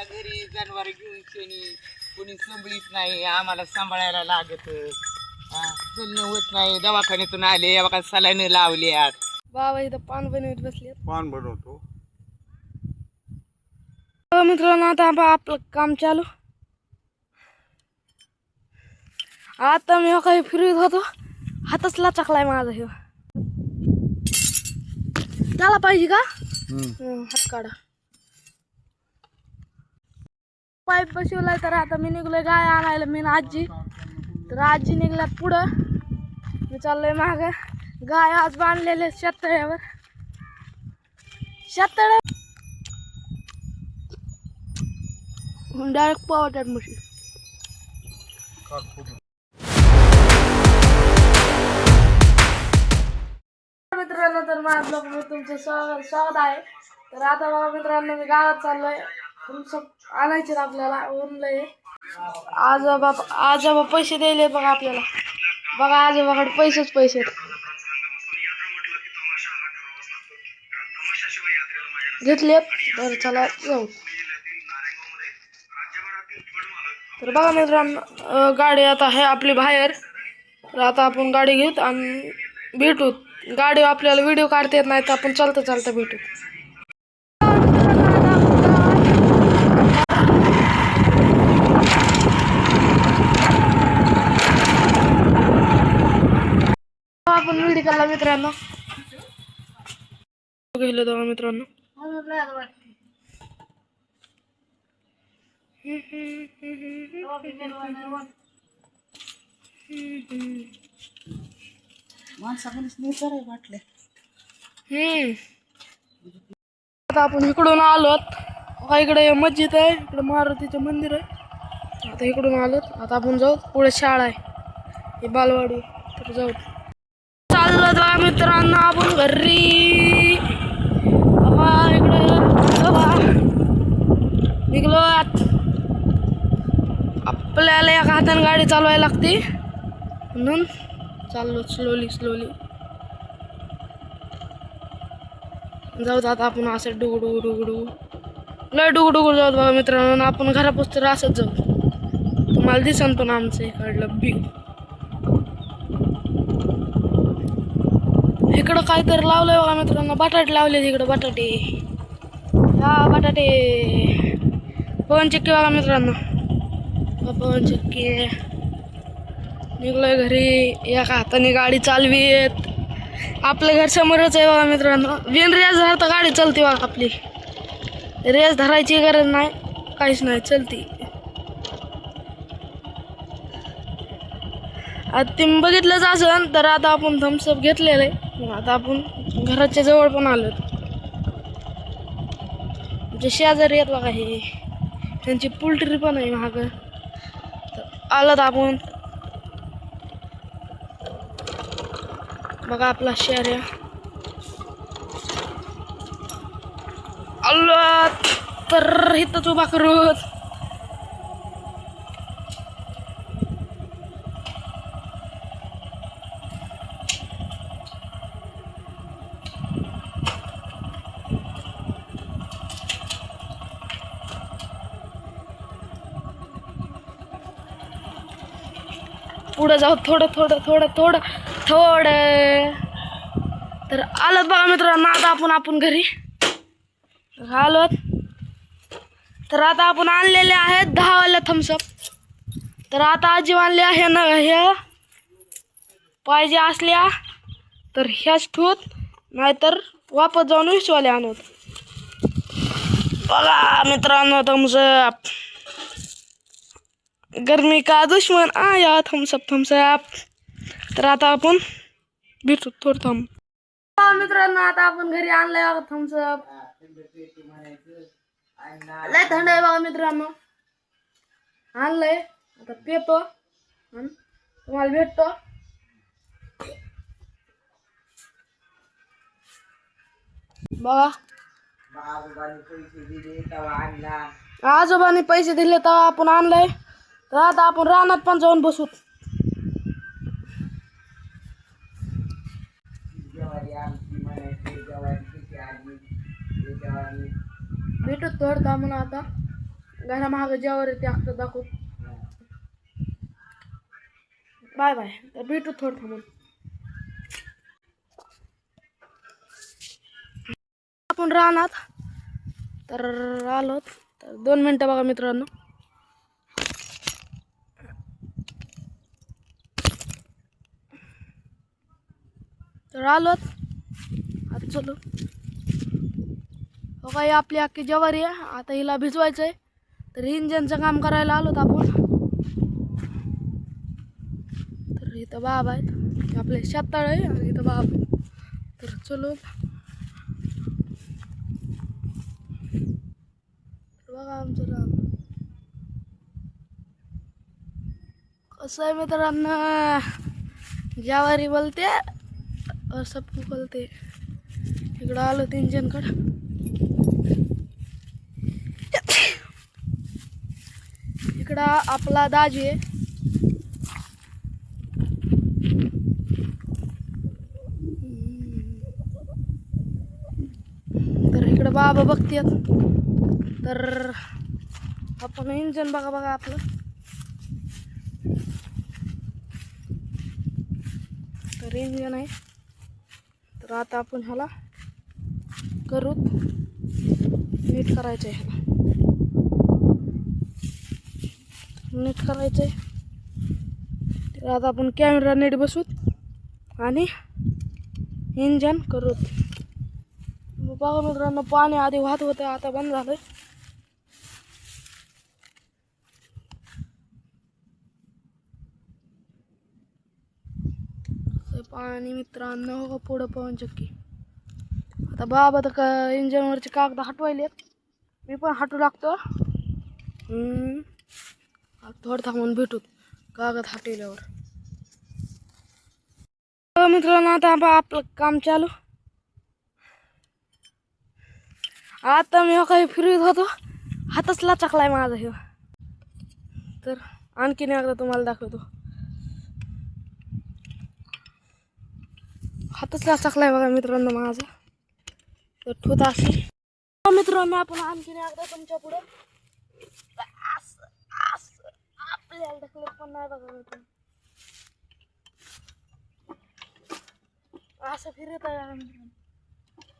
आता घरी जनावर घेऊन शेणी कोणी सांभाळीत नाही आम्हाला सांभाळायला लागत. चलणं होत नाही. दवाखान्यातून आले बघा सलाईन लावल्यात. बाबा इथं पान बनवत बसले पान बनवतो. मित्रांनो आता आप- आपलं काम चालू. आता मी हो काही फिरत होतो. हातच लाचकलाय माझा हे त्याला पाहिजे का? हं, हात काढा. पाईप बसवलाय तर आता मी निघलोय गाय आणायला मी आजी. तर आजी निघल्यात पुढं. मी चाललोय माग. गाय आज बांधलेले शेततळ्यावर. शेततळ्या डायरेक्ट पावतात म्हशी. मित्रांनो तर माझ्या ब्लॉग तुमचं स्वागत स्वागत आहे. तर आता मित्रांनो मी गावात चाललोय. तुमचं आणायचे आपल्याला ओनलंय आजोबा आजोबा पैसे द्यायले बघा आपल्याला. बघा आजोबाकडे पैसेच पैसे आहेत. घेतलेत तर चला जाऊ. तर बघा मित्रांनो गाडी आता आहे आपली बाहेर. तर आता आपण गाडी घेऊत आणि भेटू गाडी आपल्याला व्हिडिओ काढता येत नाही तर आपण चालता चालता भेटू आपण मेडिकलला मित्रांनो? गेलो तेव्हा मित्रांनो. हम्म. आता आपण इकडून आलोत. हा इकडे मस्जिद आहे इकडे मारुतीचं मंदिर आहे. आता इकडून आलोत. आता आपण जाऊ पुढे शाळा आहे. ही बालवाडी तर जाऊ. चाललो मित्रांनो आपण घरी. बाबा इकडे. निघलो आत. आपल्याला एका हाताने गाडी चालवायला लागते. म्हणून चाललो स्लोली स्लोली जाऊ आता आपण असं डुगडू डुगडू. लय डुगडुगडू जाऊ बघा मित्रांनो आपण आपण घरापासून असंच जाऊ. तुम्हाला दिसन पण आमचं इकडलं बी इकडं काहीतरी लावलंय बघा मित्रांनो. बटाटे लावले इकडं बटाटे. हा बटाटे. पवन चक्की बघा मित्रांनो. पवन चक्की निघलोय घरी. एका हाताने गाडी चालवीत. आपलं घर समोरच आहे बघा मित्रांनो. बिन रेस धरता गाडी चालते बघा आपली. रेस धरायची गरज नाही. काहीच नाही. चलती. आता तुम्ही बघितलंच असेल तर आता आपण थम्सअप घेतलेलं आहे. आता आपण घराच्या जवळ पण आलो. जे शेजारी आहेत बघा हे त्यांची पोल्ट्री पण आहे महाग तर आलं आपण. बघा आपला शहर आलो तर इथंच उभा करूत जाऊ थोडं थोडं थोडं थोडं थोडं. तर आलं बघा मित्रांनो आता आपण आपण घरी. आलोत. तर आता आपण आणलेले आहेत दहावाल्या थम्सअप तर आता आजी आणले आहे ना ह्या पाहिजे असल्या तर ह्याच ठूत नाहीतर वापस जाऊन विश्वाले आणत. बघा मित्रांनो थम्सअप गर्मी का दुश्मन? आया थम्सअप थम्सअप तर आता आपण भेटू थोडं थांब. मित्रांनो आता आपण घरी आणलंय बघा थम्सअप लय थंड आहे बघा मित्रांनो. आणलंय. आता पेतो तुम्हाला भेटतो. बघा. आजोबांनी पैसे दिले तेव्हा आपण आणलंय. तर आता आपण रानात पण जाऊन बसू. भेटू का म्हणून आता. घरा महाग येते अख्खं दाखवू. Bye bye. तर भेटू थोडं थांबून. आपण राहणार तर आलो तर दोन मिनटं बघा मित्रांनो. तर आलोत. आता चलो. हो काही आपली अख्खी जवारी आहे. आता हिला भिजवायचं आहे तर इंजनचं काम करायला आलोत आपण. तर इथं बाब आहेत. आपले शेताळ आहे आणि इथं बाब आहे. तर चलो. तर बघा आमचं राम कसं आहे मित्रांना? जवारी बोलते. असं बोलते इकडं आलो इंजनकडं इकडं आपला दाजी आहे तर इकडं बाबा बघतात तर आपण इंजन बघा बघा आपलं तर इंजन आहे तर आता आपण ह्याला करू. नीट करायचं आहे ह्याला. नीट करायचं आहे तर आता आपण कॅमेरा नीट बसूत आणि इंजन करूत मग बघा मित्रांनो पाणी आधी वाहत होतं आता बंद झालं आणि मित्रांनो हो का पुढं पवन चक्की आता बाबा तर का इंजनवरचे कागद हटवायलेत. मी पण हटू लागतो. थोडं थांबून भेटूत कागद हटवल्यावर. हो, मित्रांनो आता आपलं काम चालू. आता मी हो काही फिरवीत होतो. हातच लाचकलाय माझा ह्यो. तर आणखीन एकदा तुम्हाला दाखवतो. हातच लाचकलाय बघा मित्रांनो माझा तर ठोत असेल मित्रांनो आपण आणखीन एकदा तुमच्यापुढे असं आपल्याला ढकलत पण नाही बघा मित्रांनो असं फिरत आहे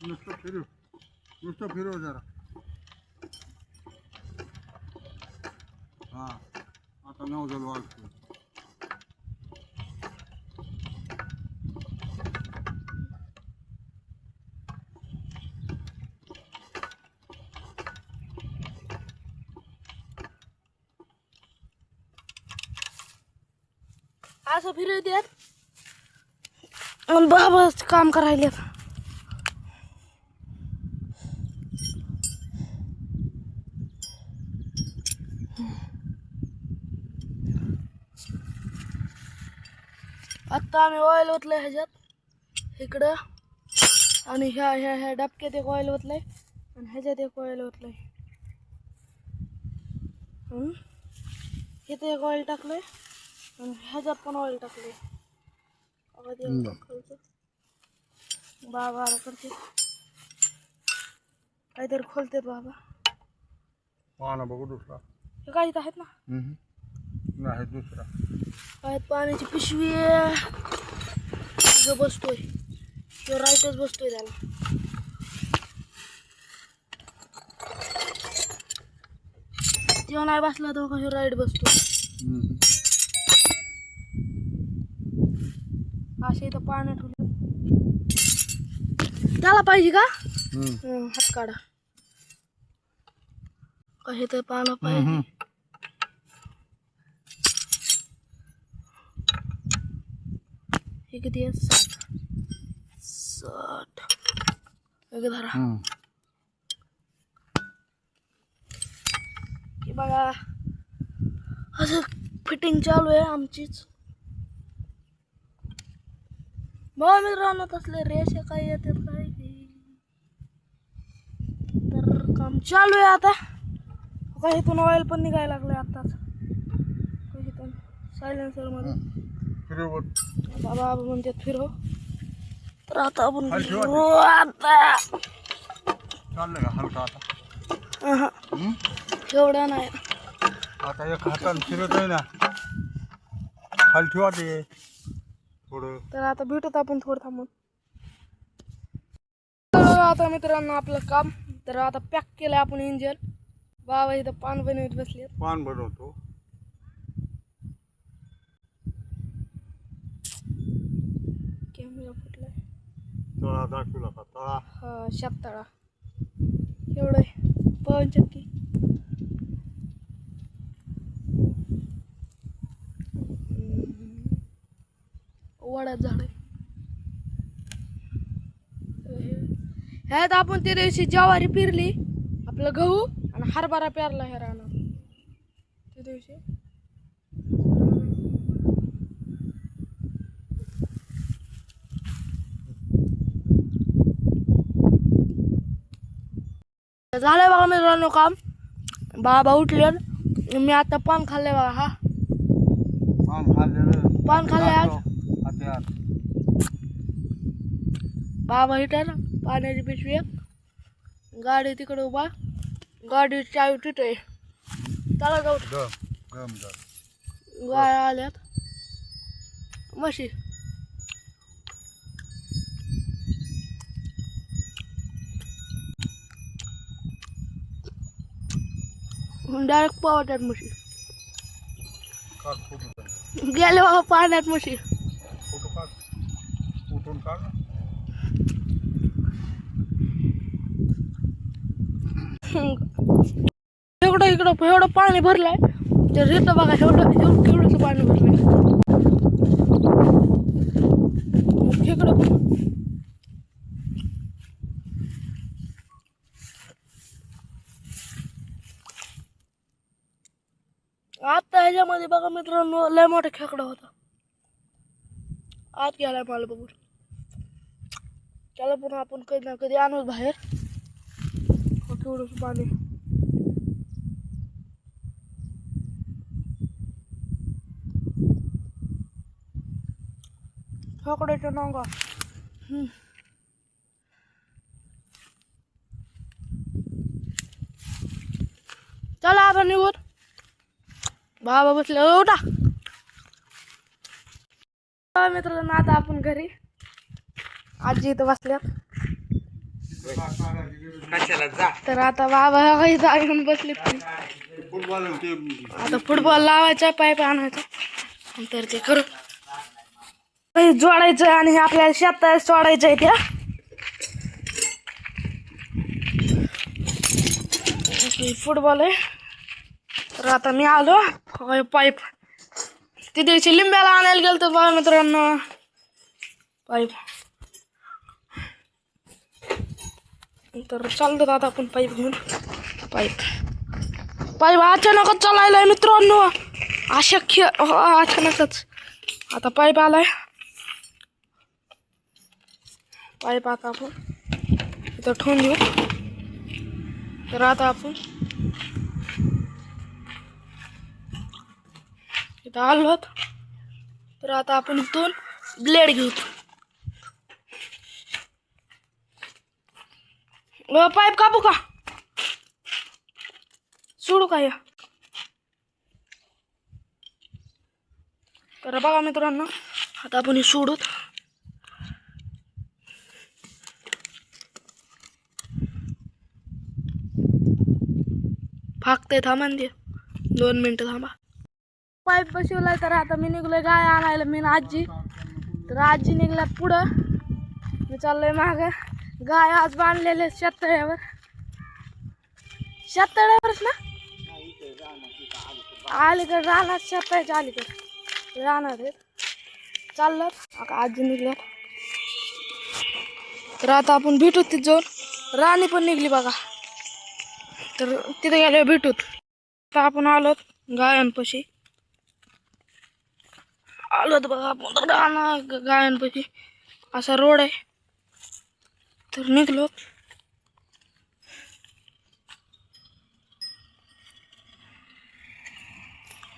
नुसतं फिरू नुसतं फिरू जरा हा आता नऊ नवजल वाजतो असं फिरवतात देत. बाबाच काम करायले आत्ता आम्ही ऑइल ओतलं ह्याच्यात. इकडं. आणि ह्या ह्या ह्या डबक्यात एक ऑइल ओतलंय. आणि ह्याच्यात एक ऑइल ओतलंय. इथे एक ऑइल टाकलंय. आणि ह्याच्यात पण ऑइल. टाकायचं. बाबा आला करते काहीतरी खोलतेत बाबा. पाहा बघू दुसरा. हे काय इथं आहेत ना? नाही दुसरा. आहेत पाण्याची पिशवी. आहे. इथं बसतोय. तो राईटच बसतोय त्याला. तेव्हा नाही बसला तो कशी राईट बसतो. असे इथं पाण्यात ठेवलं. त्याला पाहिजे का? हात काढा. कसे तर पानं पाहिजे. हे किती आहे? साठ. साठ. एक धरा. बघा. असं फिटिंग चालू आहे आमचीच. बघा मित्रांनो तसले रेषे काय येतात काय. तर काम चालू आहे आता. बघा इथून ऑइल पण निघायला लागलंय आताच बघा इथून? सायलेन्सरमध्ये. बाबा बाबा म्हणतात फिरव. तर आता आपण आता. चाललं का? हलका आता? एवढं नाही. आता एक हातानं फिरत आहे ना. खाली ठेवा ते. थोडं. तर आता भेटत आपण थोडं थांबून. तर आता मित्रांनो आपलं काम तर आता पॅक केलं आपण इंजन. बाबा इथं पान बनवत बसले पान बनवतो. कॅमेरा फुटलाय. तळा दाखवला का तळा. हा शेततळा एवढं आहे पवन चक्की हम्म. वडात झाड ह्यात आपण त्या दिवशी ज्वारी पेरली आपलं गहू आणि हरभरा पेरला ह्या रानात. त्या दिवशी. झालंय बघा मित्रांनो काम. बाबा उठले मी आता पान खाल्लंय बघा हा. पान खाल्लंय आज. हात्यात बाबा हिटर पाण्याची पिशवी. गाडी तिकडे उभा. गाडी चावी तिथे चला जाऊ. गम गम गम गाय आल्यात. म्हशी. डायरेक्ट पावतात म्हशी. फोटो काढ गेले बाबा पाण्यात म्हशी. एवढं इकडं एवढं पाणी भरलंय. तर इथं बघा, एवढं एवढं केवढंच पाणी भरलंय. इकडं आता ह्याच्यामध्ये बघा मित्रांनो, लय मोठा खेकडा होता. आत गेलाय मला बघून. त्याला पण आपण कधी ना कधी आणू बाहेर. पाणी. खेकड्याच्या नांगा. चला आता निघून बाबा बसले "ओ, उठा मित्रांनो आता आपण घरी आजी इथं जा तर आता बाबा इथं येऊन बसले आता फुटबॉल लावायचा पाईप आणायचा नंतर ते करू काही जोडायचं आणि हे आपल्याला शेतात सोडायचं आहे त्या. फुटबॉल आहे. तर आता मी आलो. पाईप. ते दिवशी लिंब्याला आणायला गेलो तर बघा मित्रांनो. पाईप. तर चालतो आता आपण पाईप घेऊन. पाईप. पाईप अचानकच चालायला मित्रांनो. अशक्य. हो, अचानकच. आता पाईप आलाय. पाईप आता आपण इथं ठेवून देऊ तर आता आपण इथं आलो तर आता आपण इथून ब्लेड घेऊ पाईप कापू का। सोडू का या तर बघा मित्रांनो आता आपण हे सोडूत फाकते थांबा ना ते. दोन मिनटं थांबा. पाईप बसवलाय तर आता मी निघलोय गाय आणायला मी आजी. तर आजी निघल्या पुढं. मी चाललोय माग. गाय आज बांधलेले शेततळ्यावर. शेततळ्यावरच ना? अलीकडे राहणार शेताच्या अलीकडे. राहणार आहेत. चाललं. आता आजी निघल्या. तर आता आपण भेटू तिथे जाऊन. राणी पण निघली बघा. तर तिथे गेलो भेटूत. तर आपण आलोत गायांपाशी आलोत बघा आपण. राहणार ग- गायांपाशी असा रोड आहे. तर निघलो.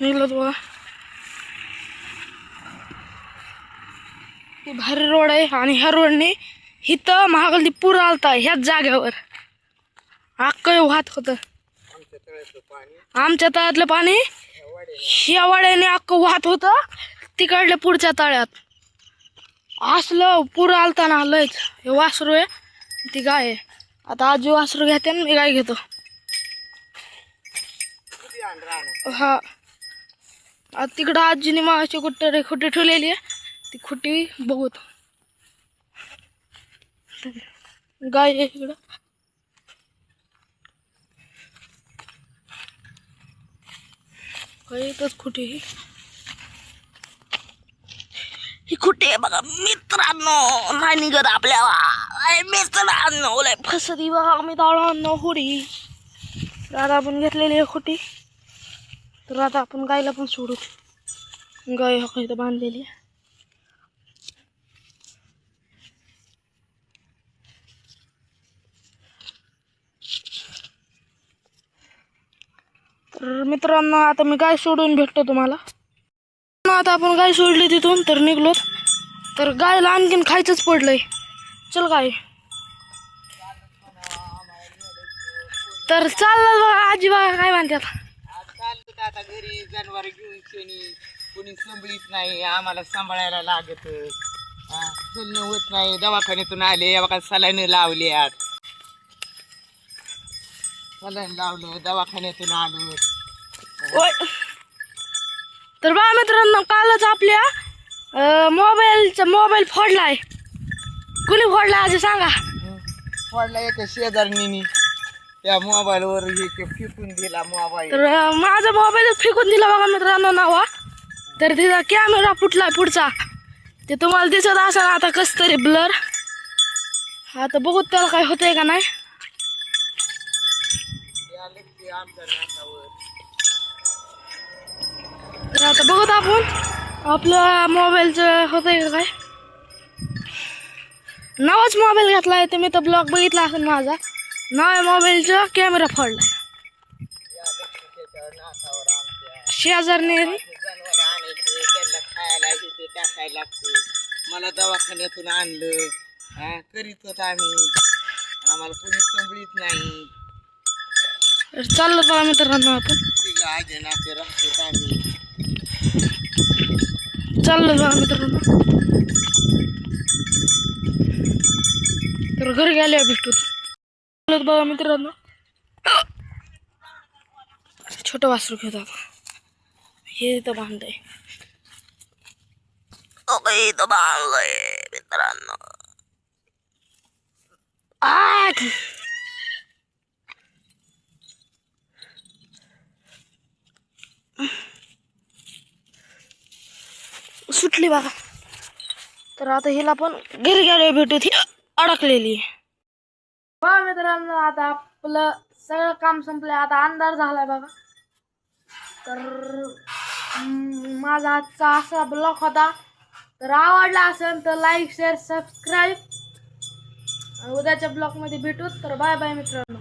निघलोत बघा. भारी रोड आहे आणि ह्या रोडने इथं महागल्ली पूर आलता ह्याच जाग्यावर अख्खं वाहत होतं. आमच्या तळ्यातलं पाणी ह्या वाड्याने अख्खं वाहत होत. तिकडल्या पुढच्या तळ्यात. असलं पूर आलता ना लयच. हे वासरू आहे ती गाय आहे. आता आजी वासरू घेते मी गाय घेतो. हा. तिकडं आजीने मागाची कुठं खुटी ठेवलेली आहे. ती खुटी बघूत गाय आहे इकडं. काय येतच खुटी ही कुठे खुटी आहे बघा मित्रांनो. नाही निघत आपल्या मित्रांनो लय फसरी बघा मी हुडी होडी. दादा आपण घेतलेली आहे खुटी तर आता आपण गायला पण सोडू. गाय हा बांधलेली आहे. तर मित्रांनो आता मी गाय सोडून भेटतो तुम्हाला. आता आपण गाय सोडली तिथून तर निघलो. तर गायला आणखीन खायचंच पडलंय. चल गाय. तर चाललं बघा आजी बघा काय म्हणते आज चाललो आता घरी जनावर घेऊन शेणी. कोणी सांभळीत नाही आम्हाला सांभाळायला लागत. चलणं होत नाही दवाखान्यातून आले या बघा सलाईन लावले सलाईन लावलं दवाखान्यातून आलो. तर बा मित्रांनो कालच आपल्या मोबाईलचा मोबाईल फोडलाय. कुणी फोडला आजी सांगा? पडला एका शेजारणीनी त्या मोबाईलवर हे ते फेकून दिला मोबाईल. तर माझा मोबाईल फेकून दिला बघा मित्रांनो नावा. तर तिचा कॅमेरा फुटलाय पुढचा. ते तुम्हाला दिसत असेल आता कस तरी ब्लर आता बघू त्याला काय होतंय का नाही आले ते आमच्या नाकावर तर आता बघत आपण आपल्या मोबाईलचं होतंय का काय? नवाच मोबाईल घेतलाय तर मी तर ब्लॉग बघितला असेल माझा. नव्या मोबाईलचा कॅमेरा शेजारने ते टाकायला लागते मला दवाखान्यातून आणलं. हा करीत होत आम्ही. आम्हाला कोणी संभळीत नाही. चाललो बघा मित्रांनो आपण. तिघ आजे नाते राहतो आम्ही. चाललो बघा मित्रांनो. तर घरी गेले भेटू चाललो बघा मित्रांनो. छोटं वासरू घेतो हे इथं बांधलंय. इथं बांधलंय मित्रांनो. सुटली बघा. तर आता हिला पण घरी गेले भेटू ती अडकलेली बघा मित्रांनो आता आपलं सगळं काम संपलं आता अंधार झालाय बघा. तर माझा आजचा असा ब्लॉग होता. तर आवडला असेल तर लाईक शेअर सबस्क्राईब उद्याच्या ब्लॉगमध्ये भेटू. तर बाय बाय मित्रांनो.